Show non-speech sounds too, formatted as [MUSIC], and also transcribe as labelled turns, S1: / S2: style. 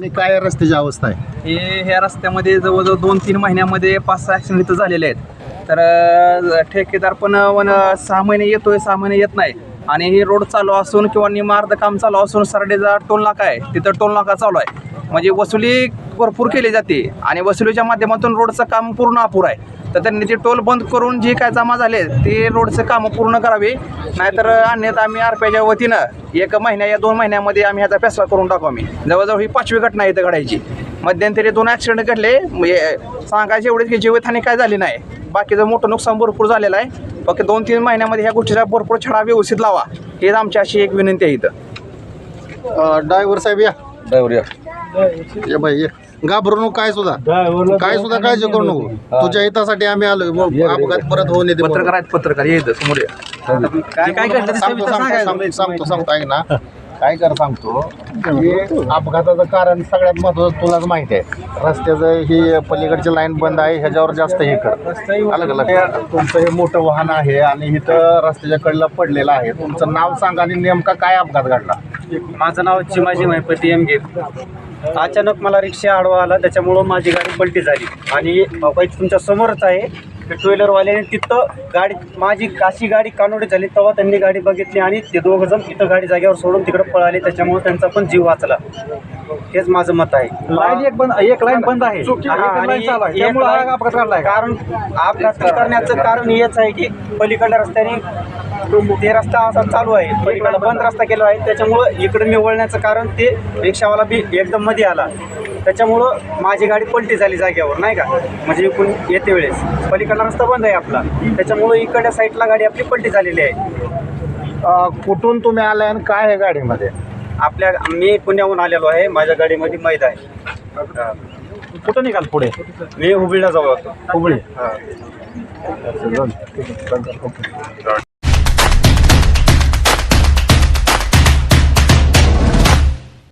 S1: आणि काय रस्त्याची अवस्था आहे?
S2: हे ह्या रस्त्यामध्ये जवळजवळ दोन तीन महिन्यामध्ये पाच सहा ॲक्सिडेंट इथं झालेले आहेत. तर ठेकेदार पण वन सहा महिने येतोय सहा महिने येत नाही. आणि हे रोड चालू असून किंवा निमार्ध काम चालू असून सरडेचा टोल नाका आहे. तिथं टोल नाका चालू आहे. म्हणजे वसुली भरपूर केली जाते. आणि वसुलीच्या माध्यमातून रोडचं काम पूर्ण अपुर आहे. तर त्यांनी ते टोल बंद करून जे काय जमा झाले ते रोडचं कामं पूर्ण करावे. नाहीतर अन्यथा आम्ही आरपीच्या वतीनं एक महिन्या या दोन महिन्यामध्ये आम्ही ह्याचा फैसला करून टाकू आम्ही. जवळजवळ ही पाचवी घटना इथं घडायची. मध्यंतरी दोन ॲक्सिडेंट घडले. म्हणजे सांगायचे एवढेच की जीवितहानी काय झाली नाही. बाकीचं मोठं नुकसान भरपूर झालेलं आहे. फक्त दोन तीन महिन्यामध्ये ह्या गोष्टीचा भरपूर छडा व्यवस्थित लावा. हेच आमची अशी एक विनंती आहे इथं.
S1: ड्रायव्हर साहेब या.
S2: ड्रायव्हर
S1: ये बाई ये. घाबरू नको काय सुद्धा. काय सुद्धा काळजी करू नको. तुझ्या हितासाठी आम्ही आलो. मग अपघात परत होऊ नये ते
S2: पत्रकार आहेत पत्रकार. ये इथं समोर ये. काय घडलं ते
S1: सांगतो
S2: सविस्तर
S1: सांगतो
S2: सांगायचं.
S1: सांगतो सांगतो सांगतो ऐक ना. [LAUGHS] काय कर सांगतो की अपघाताचं कारण सगळ्यात महत्वाचं तुलाच माहिती आहे. रस्त्याचं ही पलीकडची लाईन बंद आहे ह्याच्यावर जास्त हे कर. आलं का लक्षात? तुमचं हे मोठं वाहन आहे आणि इथं रस्त्याच्या कडेला पडलेलं आहे. तुमचं नाव सांगा आणि नेमका काय अपघात घडला?
S3: माझं नाव चिमाजी महिपती एम. गे अचानक मला रिक्षा आडवा आला त्याच्यामुळं माझी गाडी पलटी झाली. आणि बाबा तुमच्या समोरच आहे. टू व्हीलरवाल्याने तिथं गाडी माझी काशी गाडी कानोडी झाली तेव्हा त्यांनी गाडी बघितली आणि ते दोघं जण तिथं गाडी जागेवर सोडून तिकडं पळाले त्याच्यामुळं त्यांचा पण जीव वाचला. हेच माझं मत आहे.
S2: लाईन एक बंद एक लाईन बंद आहे.
S3: हा, आणि एक लाईन- कारण अपघात करण्याचं कारण हेच आहे की पलीकडल्या रस्त्याने ते रस्ता असा चालू आहे. पलीकडला बंद रस्ता केला आहे. त्याच्यामुळं इकडे मी वळण्याचं कारण ते रिक्षावाला बी एकदम मध्ये आला. त्याच्यामुळं माझी गाडी पलटी झाली जागेवर नाही का? म्हणजे इकडून येते वेळेस. पलीकडला रस्ता बंद आहे आपला. त्याच्यामुळं इकडच्या साईडला गाडी आपली पलटी झालेली आहे.
S1: अं, कुठून तुम्ही आलाय आणि काय आहे गाडीमध्ये?
S3: आपल्या मी पुण्याहून आलेलो आहे. माझ्या गाडीमध्ये मैदा आहे.
S2: कुठं निघाल पुढे?
S3: मी हुबळीला जाऊ होतो
S2: हुबळी.
S3: हा.